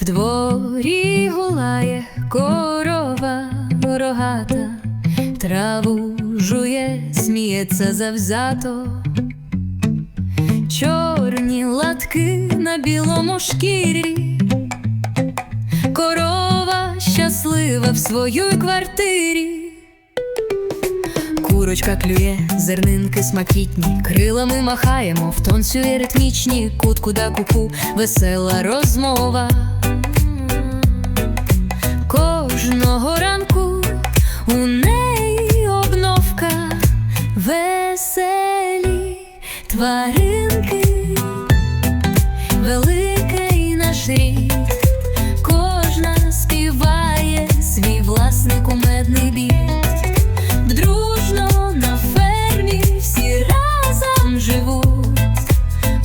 В дворі гулає корова рогата, траву жує, сміється завзято. Чорні латки на білому шкірі, корова щаслива в своїй квартирі. Курочка клює, зернинки смакітні, крилами махаємо, в тонцює ритмічні, кутку да куку, весела розмова. Кожного ранку у неї обновка, веселі тваринки, великий наш рід, кожна співає свій власний кумедний біт. Дружно на фермі всі разом живуть.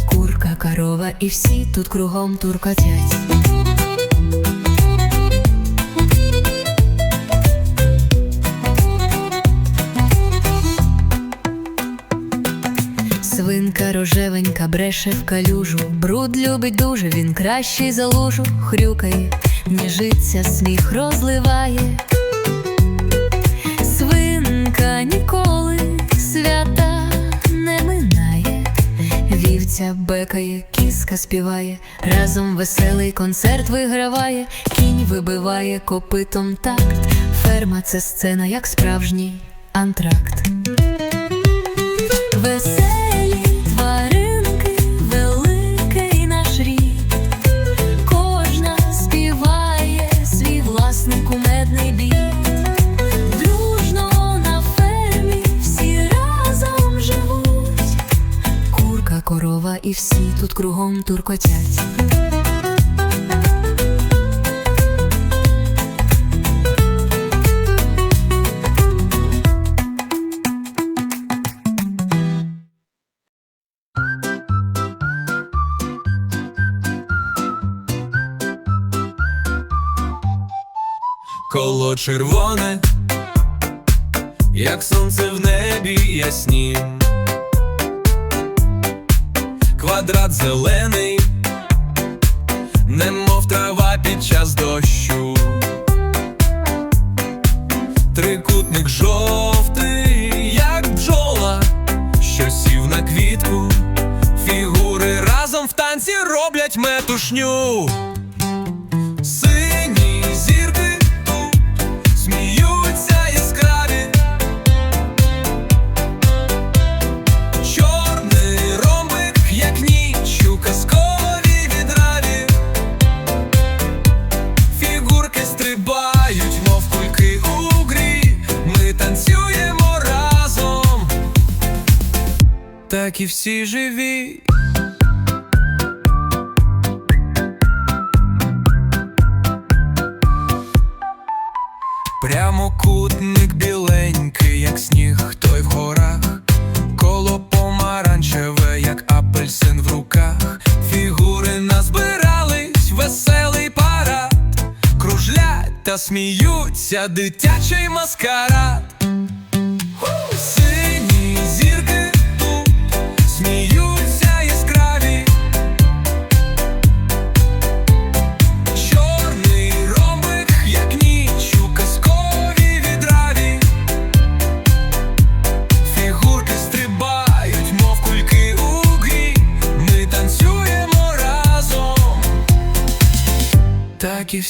Курка, корова і всі тут кругом туркотять. Рожевенька бреше в калюжу, бруд любить дуже, він кращий за лужу, хрюкає, ніжиться, сміх розливає. Свинка ніколи свята не минає, вівця бекає, кіска співає, разом веселий концерт виграває, кінь вибиває копитом такт, ферма це сцена, як справжній антракт. Тут кругом туркотять. Коло червоне, як сонце в небі ясні, квадрат зелений, немов трава під час дощу, трикутник жовтий, як бджола, що сів на квітку, фігури разом в танці роблять метушню. Прямокутник біленький, як сніг, той в горах, коло помаранчеве, як апельсин в руках, фігури назбирались, веселий парад, кружлять та сміються, дитячий маскарад.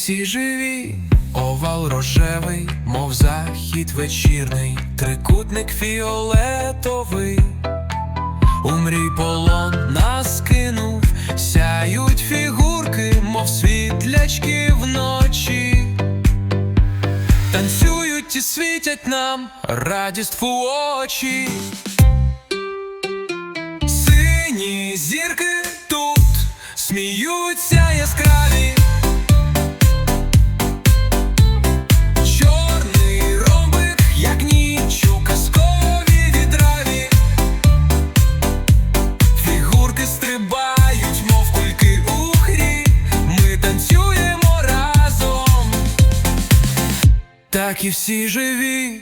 Всі живі. Овал рожевий, мов захід вечірний, трикутник фіолетовий. У мрій полон нас кинув, сяють фігурки, мов світлячки вночі. Танцюють і світять нам радість в очі. Сині зірки тут сміються яскраві. як і всі живі.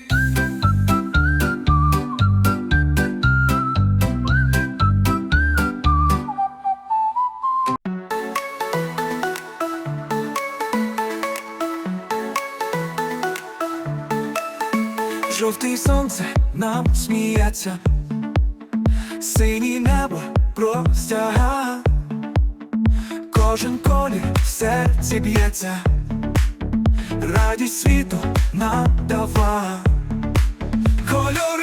Жовтий сонце нам сміється, синій небо простяга, кожен колір в серці б'ється радість світу нам дава. Кольори, кольори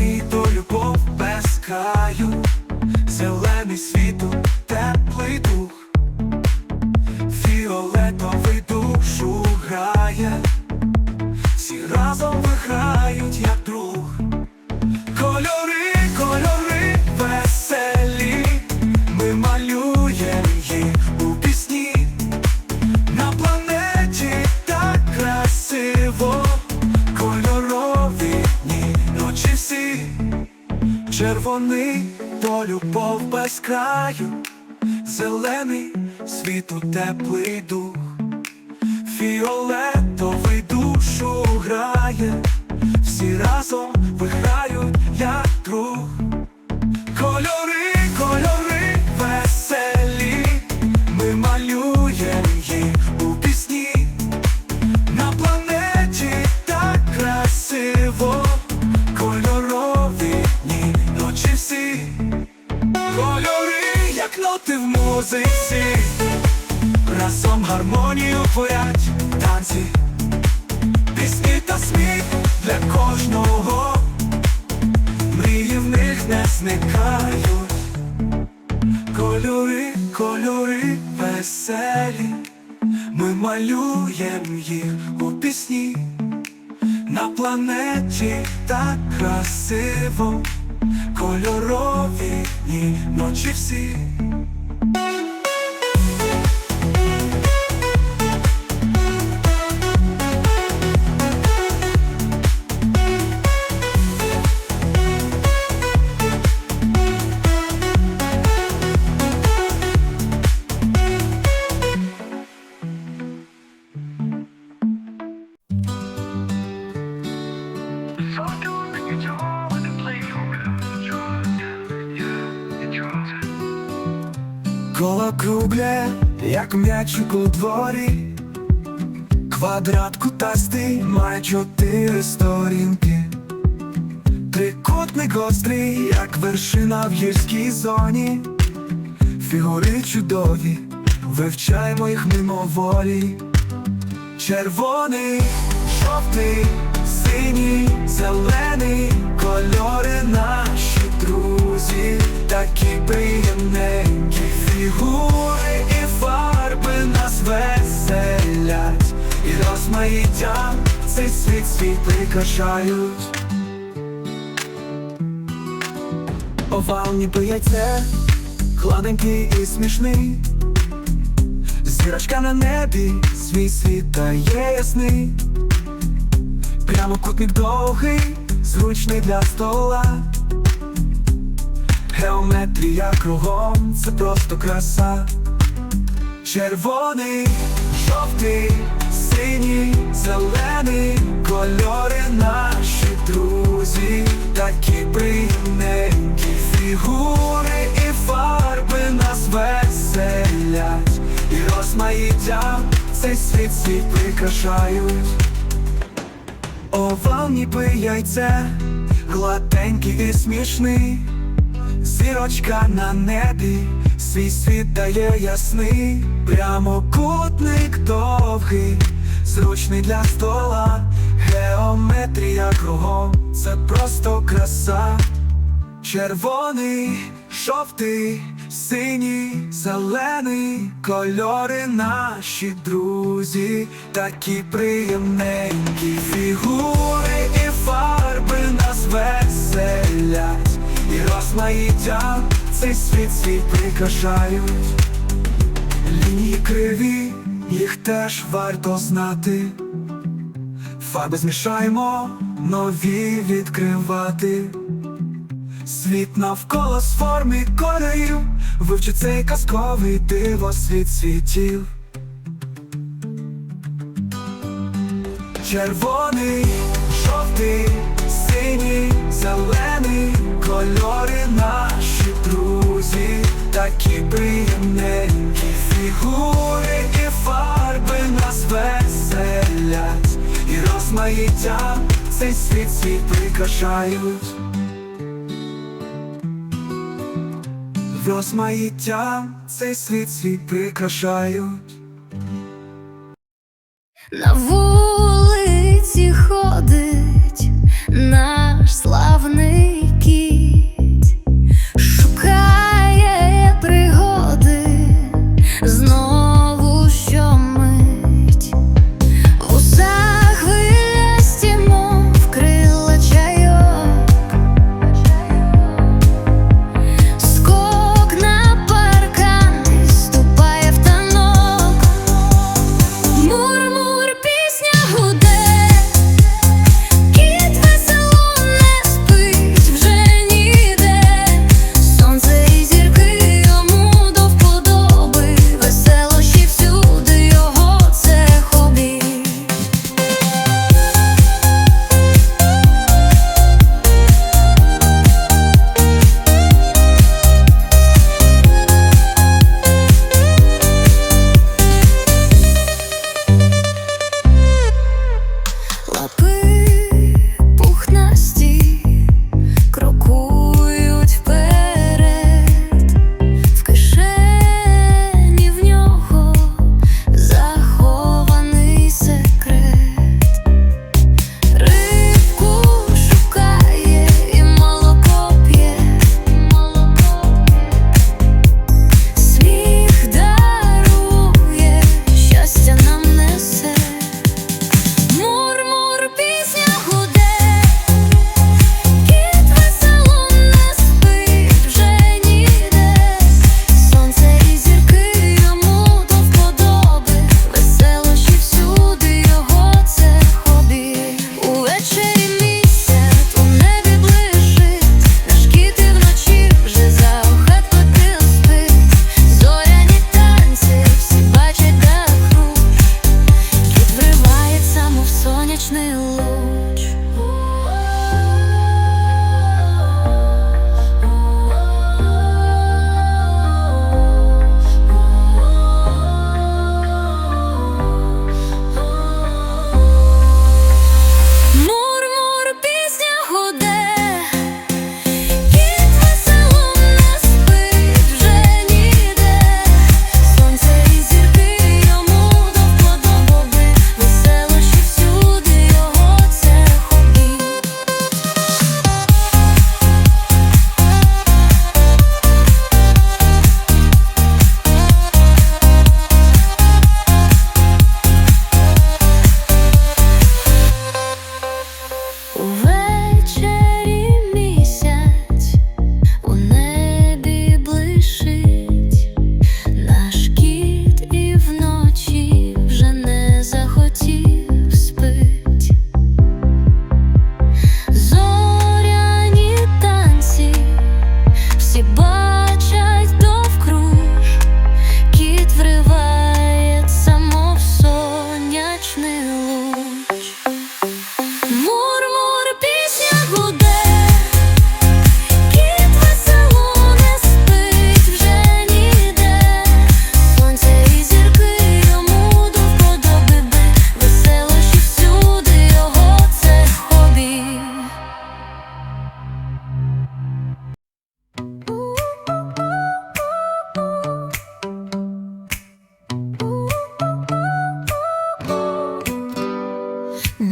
То любов без краю, зелений світу, теплий дух, то любов без краю, зелений світу теплий дух, фіолетовий душу грає, всі разом виграють, як друг. Ноти в музиці, разом гармонію творять танці, пісні та сміх для кожного, мрії в них не зникають. Кольори, кольори веселі, ми малюємо їх у пісні. На планеті так красиво, кольорові дні, ночі всі. М'ячик у дворі, квадрат кутастий має чотири сторінки, трикутник гострий, як вершина в гірській зоні, фігури чудові, вивчаємо їх мимоволі. Червоний, жовтий, синій, зелений, кольори наші друзі, такі приємненькі фігури і фарби нас веселять, і розмаїттям цей світ світ прикрашають. Овал ніби яйце, гладенький і смішний. Зірочка на небі, свій світ дає ясний, прямокутник довгий, зручний для стола. Геометрія кругом, це просто краса. Червоний, жовтий, синій, зелений, кольори наші друзі, такі приємненькі. Фігури і фарби нас веселять, і розмаїттям цей світ світ прикрашають. Овал ніби яйце, гладенький і смішний, зірочка на небі, свій світ дає ясний, прямокутник довгий, зручний для стола, геометрія кругом, це просто краса. Червоний, жовтий, синій, зелений, кольори наші друзі, такі приємненькі фігури і фарби нас веселять, і розмаїттям цей світ свій прикрашають, лінії криві, їх теж варто знати. Фарби змішаємо, нові відкривати. Світ навколо з формі кольорів, вивчи цей казковий диво світ світів. Червоний, жовтий, синій, зелений кольори на такі приємненькі фігури і фарби нас веселять, і розмаїття цей світ свій прикрашають. Розмаїття цей світ свій прикрашають. На вулиці ходить. на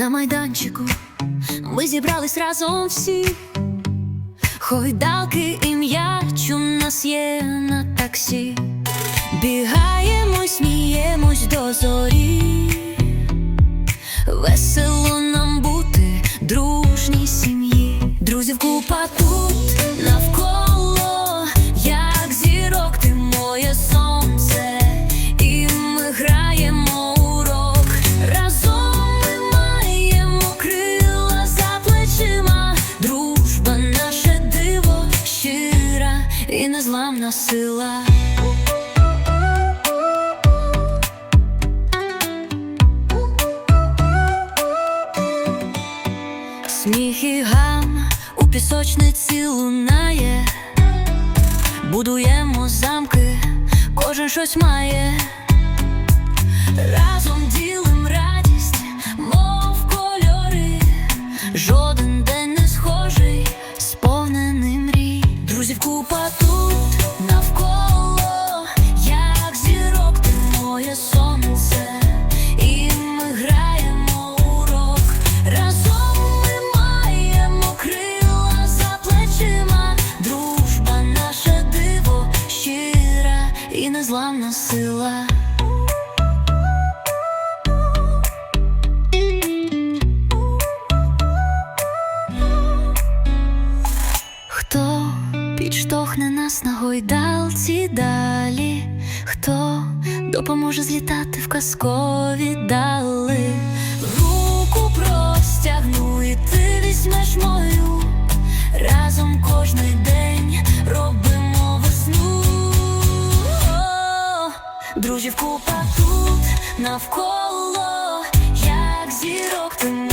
майданчику. Ми зібрались разом всі, Хойдалки і м'яч нас є на таксі, бігаємо, сміємось до зорі, весело нам бути, дружній сім'ї, друзів купату. сила. гойдалці далі, хто допоможе злітати в казкові дали, руку простягну, і ти візьмеш мою, разом кожний день робимо весну, Друзі, купа тут навколо, як зірок ти